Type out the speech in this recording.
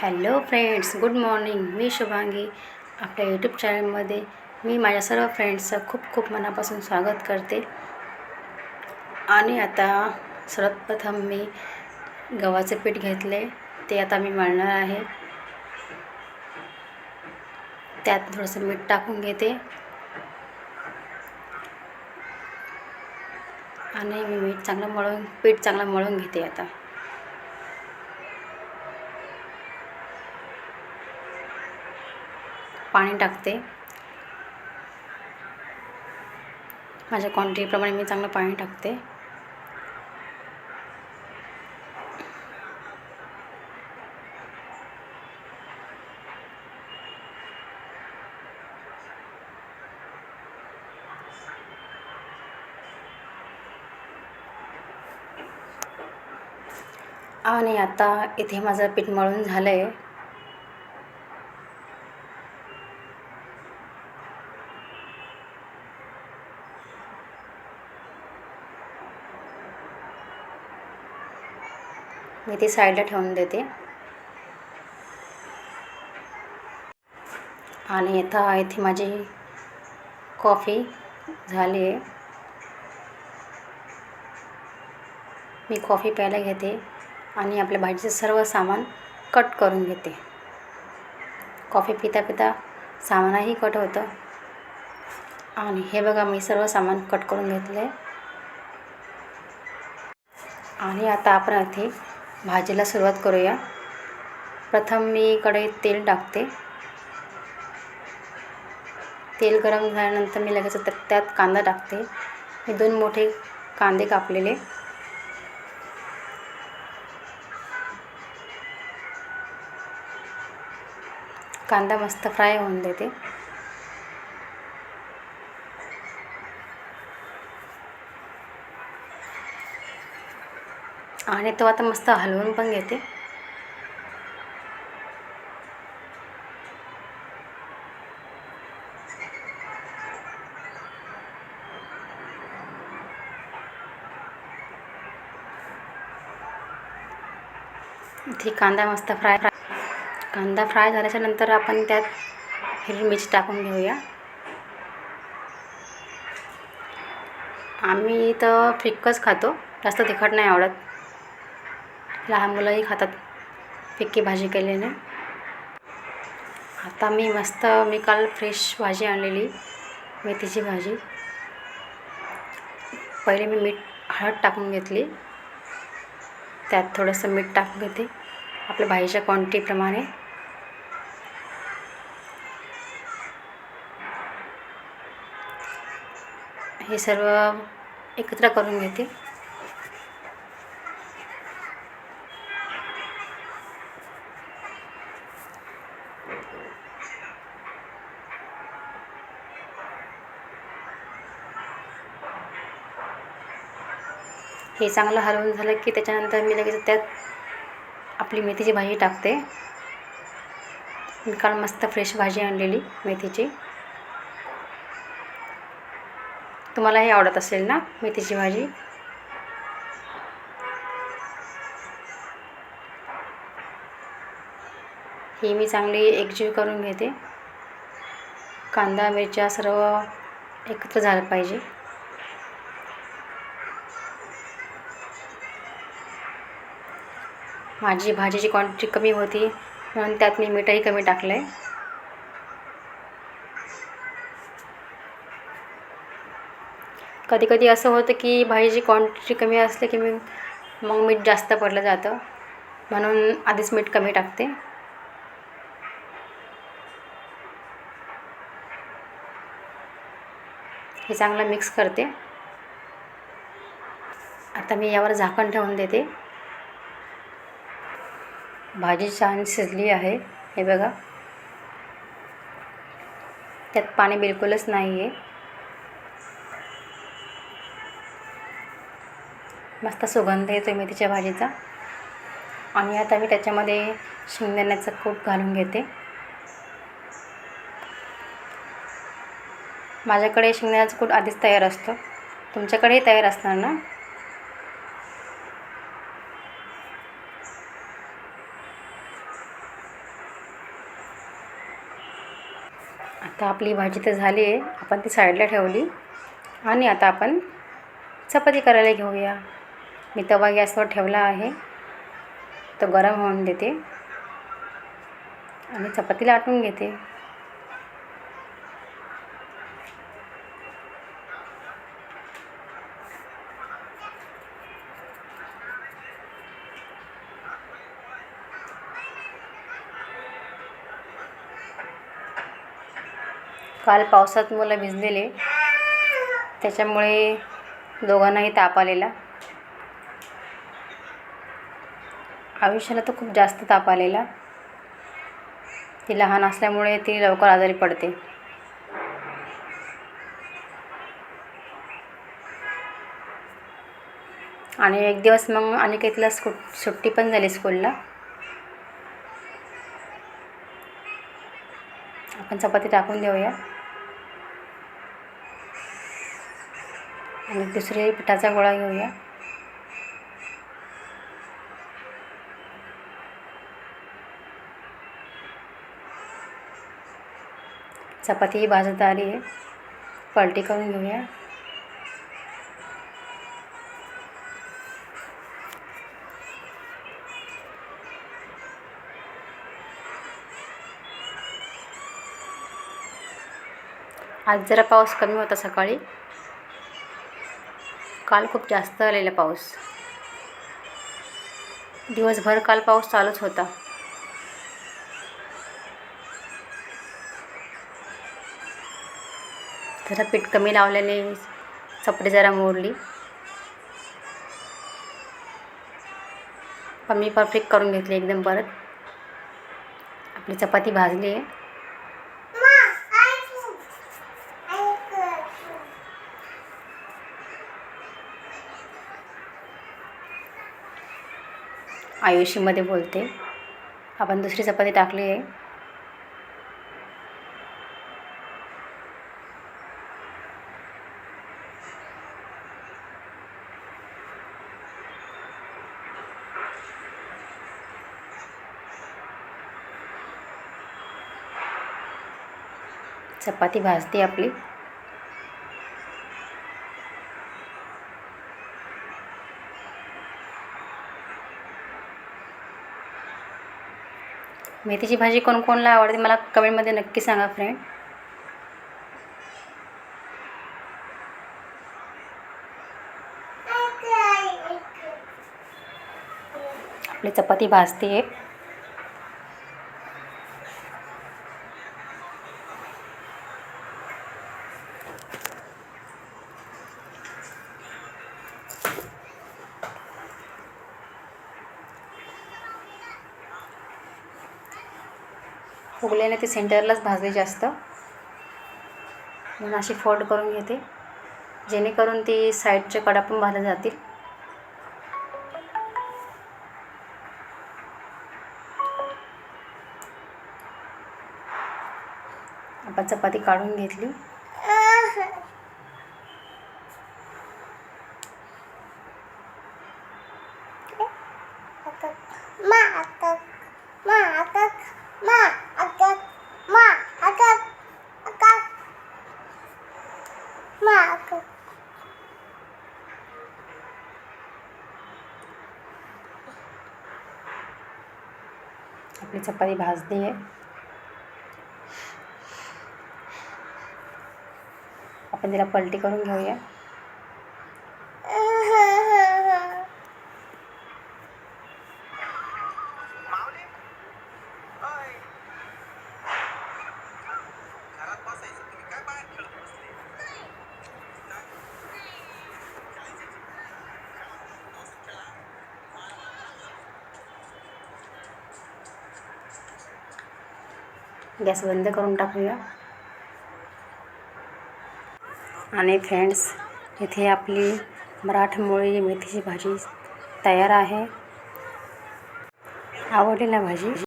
Hello friends good morning. मी शुभांगी. आपल्या YouTube चॅनलमध्ये मी माझ्या सर्व फ्रेंड्सचं खूप खूप मनापासून स्वागत करते. आणि आता सर्वप्रथम मी गव्हाचे पीठ घेतले ते आता मी मळणार आहे. त्यात थोडंसं मीठ टाकून घेते. आणि मी मीठ चांगलं मळून पीठ चांगलं मळून घेते आता. पाणी टाकते. माझ्या क्वांटिटीप्रमाणे मी चांगलं पाणी टाकते. आणि आता इथे माझं पीठ मळून झालं आहे मी ती साईडला ठेवून देते. आणि आता इथे माझी कॉफी झाली आहे. मी कॉफी प्यायला घेते आणि आपल्या भाजीचं सर्व सामान कट करून घेते. कॉफी पिता पिता सामानही कट होतं. आणि हे बघा मी सर्व सामान कट करून घेतलं आहे आणि आता आपण इथे भाजीला सुरुवात करूया. प्रथम मी कढईत तेल टाकते. तेल गरम झाल्यानंतर मी लगेच त्यात कांदा टाकते. मी दोन मोठे कांदे कापलेले. कांदा मस्त फ्राय होऊन देते. आणि तो आता मस्त हलवून पण घेते. इथे कांदा मस्त फ्राय फ्राय कांदा फ्राय झाल्याच्यानंतर आपण त्यात हिरवी मिरची टाकून घेऊया. आम्ही तर फिक्कच खातो. जास्त तिखट नाही आवडत. लहान मुलंही खातात. फिक्की भाजी केलेली आता मी मस्त मी काल फ्रेश भाजी आणलेली मेथीची भाजी. पहिले मी मीठ हळद टाकून घेतली. त्यात थोडंसं मीठ टाकून घेते. आपल्या भाजीच्या क्वांटिटीप्रमाणे हे सर्व एकत्र करून घेते. हे चांगलं हलवून झालं की त्याच्यानंतर मी लगेच त्यात आपली मेथीची भाजी टाकते. काल मस्त फ्रेश भाजी आणलेली मेथीची. तुम्हाला हे आवडत असेल ना मेथीची भाजी? ही मी चांगली एकजीव करून घेते. कांदा मिरच्या सर्व एकत्र झालं पाहिजे. माझी भाजीची क्वांटिटी कमी होती. म्हणून त्यात मी मीठही कमी टाकलं आहे कधी कधी असं होतं की भाजीची क्वांटिटी कमी असते की मी मग मीठ जास्त पडलं जातं. म्हणून आधीच मीठ कमी टाकते. हे चांगलं मिक्स करते. आता मी यावर झाकण ठेवून देते. भाजी छान शिजली आहे. हे बघा. त्यात पाणी बिलकुलच नाही आहे मस्त सुगंध येतो मेथीच्या भाजीचा. आणि आता मी त्याच्यामध्ये शेंगदाण्याचं कूट घालून घेते. माझ्याकडे शेंगदाण्याचं कूट आधीच तयार असतो. तुमच्याकडेही तयार असणार ना? तर आपली भाजी तर झाली आहे. आपण ती साईडला ठेवली. आणि आता आपण चपाती करायला घेऊया. मी तवा गॅसवर ठेवला आहे. तो गरम होऊन देते. आणि चपाती लाटून घेते. काल पावसात मुलं भिजलेले. त्याच्यामुळे दोघांनाही ताप आलेला. आयुष्याला तर खूप जास्त ताप आलेला. ती लहान असल्यामुळे ती लवकर आजारी पडते. आणि एक दिवस मग अनिकेतला स्कू सुट्टी पण झाली स्कूलला. आपण चपाती टाकून देऊया. आणि दुसरे पिठाचा गोळा घेऊया. चपाती ही भाजत आली आहे. पलटी करून घेऊया. आज जरा पाऊस कमी होता सकाळी. काल खूप जास्त आलेला पाऊस. दिवसभर काल पाऊस चालूच होता. जरा पीठ कमी लावल्याने चपडी जरा मोडली. पण मी परफेक्ट करून घेतली एकदम परत. आपली चपाती भाजली आहे. आयुष्यमध्ये बोलते. आपण दुसरी चपाती टाकली आहे. चपाती भाजते आपली. मेथीची भाजी कोणकोणला आवडते मला कमेंटमध्ये नक्की सांगा फ्रेंड आपली चपाती भाजते. आहे फुगल्याने ते सेंटरलाच भाजले जास्त. म्हणून अशी फोल्ड करून घेते. जेणेकरून ती साईडच्या कडा पण भाजल्या जातील. आपण चपाती काढून घेतली. आपली चपाती भाजली आहे. आपण तिला पलटी करून घेऊया. गॅस बंद करून टाकूया. आणि फ्रेंड्स इथे आपली मराठमोळी मेथीची भाजी तयार आहे. आवडली ना भाजी